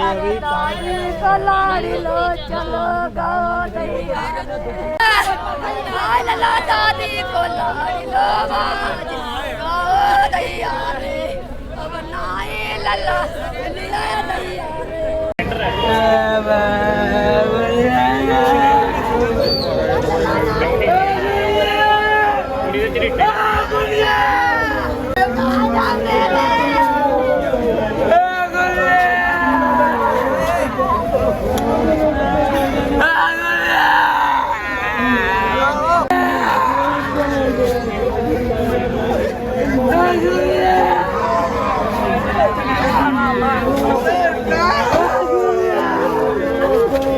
ਤਾਈ ਕਲਾੜੀ ਲੋ ਚਲੋ ਗਾ ਦਈਆ ਆਈ ਲਾ ਦਾਦੀ ਕੋਲਾੜੀ ਲੋ ਬਾਜ ਗਾ ਦਈਆ ਰੇ ਅਬ ਨਾਈ ਲੱਲਾ ਲਿਆ ਦਈਆ ਰੇ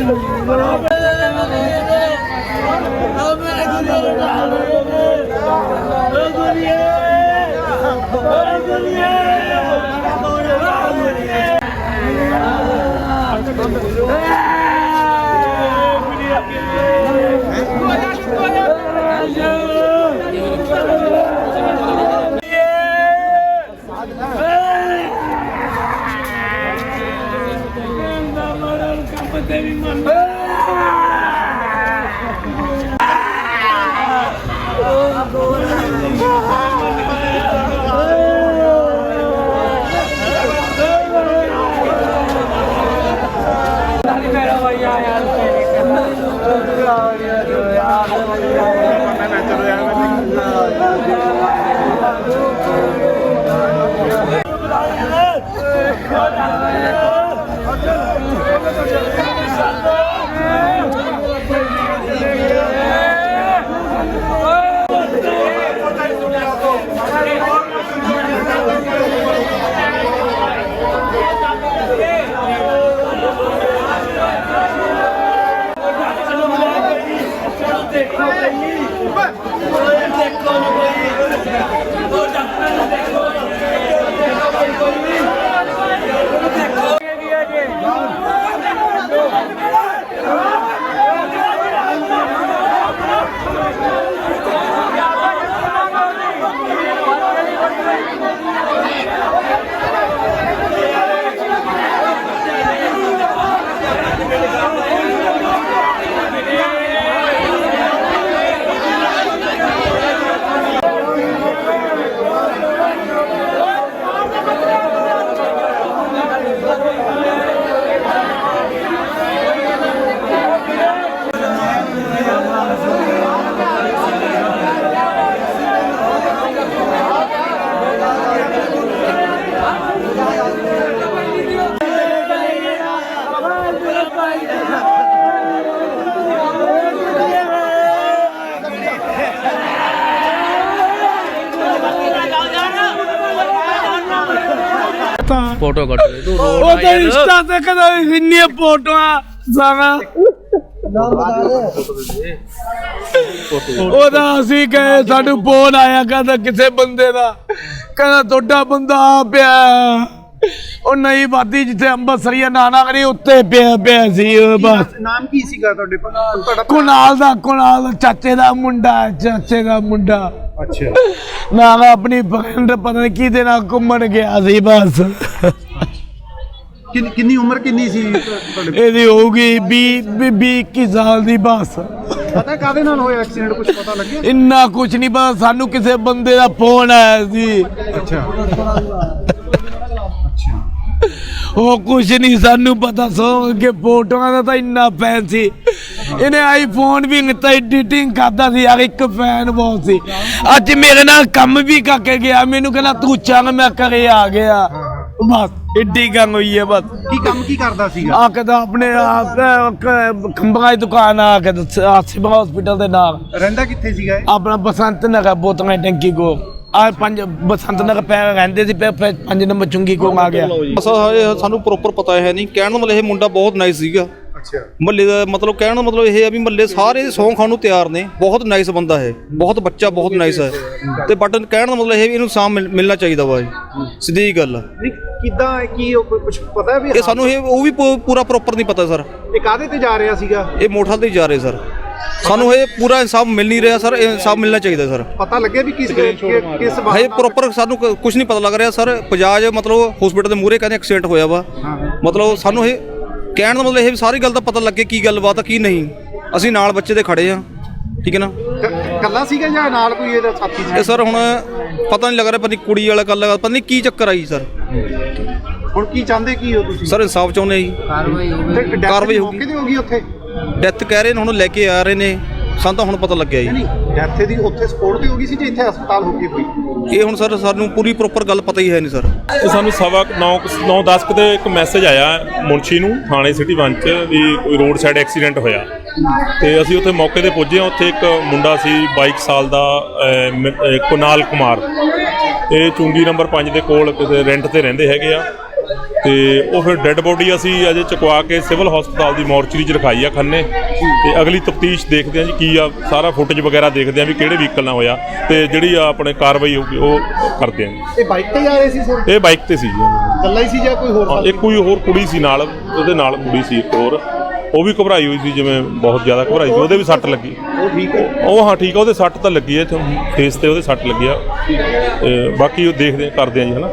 ਦੇ ਤੂੰ ਉਹ ਤਾਂ ਇੰਸਟਾ ਤੇ ਕਦੇ ਇੰਨੀਆਂ ਫੋਟੋਆਂ ਸਾਗਾ ਉਹਦਾ ਅਸੀਂ ਗਏ ਸਾਨੂੰ ਫੋਨ ਆਇਆ ਕਹਿੰਦਾ ਕਿਸੇ ਬੰਦੇ ਦਾ। ਕਹਿੰਦਾ ਤੁਹਾਡਾ ਬੰਦਾ ਆ। ਪਿਆ ਉਹ ਨਹੀਂ ਬਾਦੀ ਜਿੱਥੇ ਅੰਬਰਸਰੀਆ ਨਾਨਾ ਕਰੀ ਉੱਤੇ ਪਿਆ ਪਿਆ ਸੀ ਉਹ ਬਸ। ਨਾਮ ਕੀ ਸੀਗਾ ਤੁਹਾਡੇ ਕੋਲ? ਕੁਨਾਲ ਦਾ ਕੁਨਾਲ ਦਾ ਚਾਚੇ ਦਾ ਮੁੰਡਾ ਚਾਚੇ ਦਾ ਮੁੰਡਾ। ਅੱਛਾ। ਮੈਂ ਆਪਣੀ ਫਰੈਂਡ ਪਤਾ ਨਹੀਂ ਕਿਹਦੇ ਨਾਲ ਘੁੰਮਣ ਗਿਆ ਸੀ ਬਸ। ਕਿੰਨੀ ਕਿੰਨੀ ਉਮਰ ਕਿੰਨੀ ਸੀ ਤੁਹਾਡੇ? ਇਹਦੀ ਹੋਊਗੀ 20 20 21 ਸਾਲ ਦੀ ਬਸ। ਪਤਾ ਕਾਦੇ ਨਾਲ ਹੋਇਆ ਐਕਸੀਡੈਂਟ ਕੁਝ ਪਤਾ ਲੱਗਿਆ? ਇੰਨਾ ਕੁਝ ਨਹੀਂ ਪਤਾ ਸਾਨੂੰ ਕਿਸੇ ਬੰਦੇ ਦਾ ਫੋਨ ਆਇਆ ਸੀ। ਅੱਛਾ। ਉਹ ਕੁਝ ਨਹੀਂ ਸਾਨੂੰ ਪਤਾ ਸੋ ਕਿ ਫੋਟੋਆਂ ਦਾ ਤਾਂ ਇੰਨਾ ਫੈਨ ਸੀ ਇਹਨੇ ਆਈਫੋਨ ਵੀ ਨਿੱਤਾ ਐਡੀਟਿੰਗ ਕਰਦਾ ਸੀ ਯਾਰ ਇੱਕ ਫੈਨ ਬਹੁਤ ਸੀ। ਅੱਜ ਮੇਰੇ ਨਾਲ ਕੰਮ ਵੀ ਕਰਕੇ ਗਿਆ ਮੈਨੂੰ ਕਹਿੰਦਾ ਤੂੰ ਚੱਲ ਮੈਂ ਘਰੇ ਆ ਗਿਆ। ਬਸ ਏਡੀ ਗੱਲ ਹੋਈ ਹੈ ਬਸ। ਕੀ ਕੰਮ ਕੀ ਕਰਦਾ ਸੀਗਾ? ਆ ਕੇ ਤਾਂ ਆਪਣੇ ਆਪ ਖੰਭਾਂ ਦੀ ਦੁਕਾਨ ਆ ਕੇ ਸਿਵਲ ਹਸਪੀਟਲ ਦੇ ਨਾਲ। ਰਹਿੰਦਾ ਕਿੱਥੇ ਸੀਗਾ ਇਹ? ਆਪਣਾ ਬਸੰਤ ਨਗਰ ਬੋਤਲਾਂ ਦੀ ਟੈਂਕੀ ਕੋ ਆ ਪੰਜ ਬਸੰਤ ਨਗਰ ਪੈ ਰਹਿੰਦੇ ਸੀ ਫਿਰ ਪੰਜ ਨੰਬਰ ਚੁੰਗੀ ਕੋਲ ਆ ਗਿਆ। ਸਾਨੂੰ ਪ੍ਰੋਪਰ ਪਤਾ ਹੈ ਨਹੀਂ। ਕਹਿਣ ਦਾ ਮਤਲਬ ਇਹ ਮੁੰਡਾ ਬਹੁਤ ਨਾਈਸ ਸੀਗਾ। ਅੱਛਾ। ਮਹੱਲੇ ਦਾ ਮਤਲਬ ਕਹਿਣ ਦਾ ਮਤਲਬ ਇਹ ਹੈ ਵੀ ਮਹੱਲੇ ਸਾਰੇ ਸੌਂ ਖਾਣ ਨੂੰ ਤਿਆਰ ਨੇ। ਬਹੁਤ ਨਾਈਸ ਬੰਦਾ ਹੈ ਬਹੁਤ ਬੱਚਾ ਬਹੁਤ ਨਾਈਸ ਹੈ। ਤੇ ਬਟ ਕਹਿਣ ਦਾ ਮਤਲਬ ਇਹ ਵੀ ਇਹਨੂੰ ਸਾਮ ਮਿਲ- ਮਿਲਣਾ ਚਾਹੀਦਾ ਵਾ ਜੀ ਸਿੱਧੀ ਜੀ ਗੱਲ ਕਿੱਦਾਂ ਹੈ, ਕੀ ਉਹ ਕੁਝ ਪਤਾ ਵੀ ਇਹ ਸਾਨੂੰ ਇਹ ਉਹ ਵੀ ਪੂਰਾ ਪ੍ਰੋਪਰ ਨਹੀਂ ਪਤਾ ਸਰ। ਇਹ ਕਾਹਦੇ ਤੇ ਜਾ ਰਿਹਾ ਸੀਗਾ? ਇਹ ਮੋਟਰ ਤੇ ਜਾ ਰਹੇ ਸਰ। ਸਾਨੂੰ ਇਹ ਪੂਰਾ ਇਨਸਾਫ ਮਿਲ ਨਹੀਂ ਰਿਹਾ ਸਰ। ਇਹ ਇਨਸਾਫ ਮਿਲਣਾ ਚਾਹੀਦਾ ਸਰ। ਪਤਾ ਲੱਗਿਆ ਵੀ ਕਿਸ ਕਿਸ ਹਜੇ ਪ੍ਰੋਪਰ ਸਾਨੂੰ ਕੁਝ ਨਹੀਂ ਪਤਾ ਲੱਗ ਰਿਹਾ ਸਰ। ਪਜਾਜ ਮਤਲਬ ਹਸਪੀਟਲ ਦੇ ਮੂਹਰੇ ਕਹਿੰਦੇ ਐਕਸੀਡੈਂਟ ਹੋਇਆ ਵਾ। ਮਤਲਬ ਸਾਨੂੰ ਇਹ ਕਹਿਣ ਦਾ ਮਤਲਬ ਇਹ ਵੀ ਸਾਰੀ ਗੱਲ ਦਾ ਪਤਾ ਲੱਗੇ ਕੀ ਗੱਲਬਾਤ ਆ ਕੀ ਨਹੀਂ। ਅਸੀਂ ਨਾਲ ਬੱਚੇ ਦੇ ਖੜੇ ਆ ਠੀਕ ਹੈ ਨਾ? ਕੱਲਾ ਸੀਗਾ ਜਾਂ ਨਾਲ ਕੋਈ ਇਹਦਾ ਸਾਥੀ ਇਹ ਸੀ ਸਰ ਹੁਣ ਪਤਾ ਨਹੀਂ ਲੱਗ ਰਿਹਾ ਪਤਾ ਨਹੀਂ ਕੁੜੀ ਵਾਲਾ ਗੱਲ ਪਤਾ ਨਹੀਂ ਕੀ ਚੱਕਰ ਆਈ ਸਰ। ਹੁਣ ਕੀ ਚਾਹੁੰਦੇ ਕੀ ਹੋ ਤੁਸੀਂ? ਸਰ ਇਨਸਾਫ ਚਾਹੁੰਦੇ ਆ ਜੀ। ਤੇ death ਕਾਰਵਾਈ ਹੋਊਗੀ। ਮੌਕੇ ਤੇ ਹੋਗੀ ਉੱਥੇ? ਡੈਥ ਕਹਿ ਰਹੇ ਨੇ ਹੁਣ ਲੈ ਕੇ ਆ ਰਹੇ ਨੇ। ਸਾਨੂੰ ਤਾਂ ਹੁਣ ਪਤਾ ਲੱਗਿਆ ਜੀ। ਡੈਥ ਦੀ ਉੱਥੇ ਸਪੋਰਟ ਤੇ ਹੋਗੀ ਸੀ ਜੇ ਇੱਥੇ ਹਸਪਤਾਲ ਹੋ ਗਈ ਕੋਈ ਇਹ ਹੁਣ ਸਰ ਸਾਨੂੰ ਪੂਰੀ ਪ੍ਰੋਪਰ ਗੱਲ ਪਤਾ ਹੀ ਹੈ ਨਹੀਂ ਸਰ। ਇਹ ਸਾਨੂੰ ਸਵਾ 9 9 10 ਕੁ ਤੇ ਇੱਕ ਮੈਸੇਜ ਆਇਆ ਮੁਨਸ਼ੀ ਨੂੰ ਥਾਣੇ ਸਿਟੀ 1 ਚ ਵੀ ਕੋਈ ਰੋਡ ਸਾਈਡ ਐਕਸੀਡੈਂਟ ਹੋਇਆ। ਤੇ ਅਸੀਂ ਉੱਥੇ ਮੌਕੇ ਤੇ ਪੁੱਜੇ ਹਾਂ ਉੱਥੇ ਇੱਕ ਮੁੰਡਾ ਸੀ 22 ਸਾਲ ਦਾ ਕੁਨਾਲ ਕੁਮਾਰ। ਇਹ ਚੁੰਗੀ ਨੰਬਰ 5 ਦੇ ਕੋਲ ਕਿਸੇ ਰੈਂਟ ਤੇ ਰਹਿੰਦੇ ਹੈਗੇ ਆ। ਤੇ ਉਹ ਫਿਰ ਡੈੱਡ ਬੋਡੀ ਅਸੀਂ ਅਜੇ ਚੁਕਵਾ ਕੇ ਸਿਵਲ ਹਸਪਤਾਲ ਦੀ ਮੋਰਚਰੀ 'ਚ ਰਖਾਈ ਆ ਖੰਨੇ। ਤੇ ਅਗਲੀ ਤਫਤੀਸ਼ ਦੇਖਦੇ ਆ ਜੀ ਕੀ ਆ ਸਾਰਾ ਫੁਟੇਜ ਵਗੈਰਾ ਦੇਖਦੇ ਆ ਵੀ ਕਿਹੜੇ ਵਹੀਕਲ ਨਾਲ ਹੋਇਆ ਤੇ ਜਿਹੜੀ ਆ ਆਪਣੇ ਕਾਰਵਾਈ ਹੋਊਗੀ ਉਹ ਕਰਦੇ ਆ ਇਹ ਬਾਈਕ ਤੇ ਜਾ ਰਹੇ ਸੀ ਸਰ? ਇਹ ਬਾਈਕ ਤੇ ਸੀ ਜੀ। ਕੱਲਾ ਹੀ ਸੀ ਜਾਂ ਕੋਈ ਹੋਰ ਹਾਂ? ਇੱਕ ਕੋਈ ਹੋਰ ਕੁੜੀ ਸੀ ਨਾਲ ਉਹਦੇ ਨਾਲ ਕੁੜੀ ਸੀ ਇੱਕ ਹੋਰ। ਉਹ ਵੀ ਘਬਰਾਈ ਹੋਈ ਸੀ ਜਿਵੇਂ ਬਹੁਤ ਜ਼ਿਆਦਾ ਘਬਰਾਈ ਸੀ ਉਹਦੇ ਵੀ ਸੱਟ ਲੱਗੀ। ਉਹ ਠੀਕ ਹੈ। ਉਹ ਹਾਂ ਠੀਕ ਆ ਉਹਦੇ ਸੱਟ ਤਾਂ ਲੱਗੀ ਹੈ ਫੇਸ ਤੇ ਉਹਦੇ ਸੱਟ ਲੱਗੀ ਆ। ਤੇ ਬਾਕੀ ਉਹ ਦੇਖਦੇ ਕਰਦੇ ਆ ਜੀ ਹਨਾ।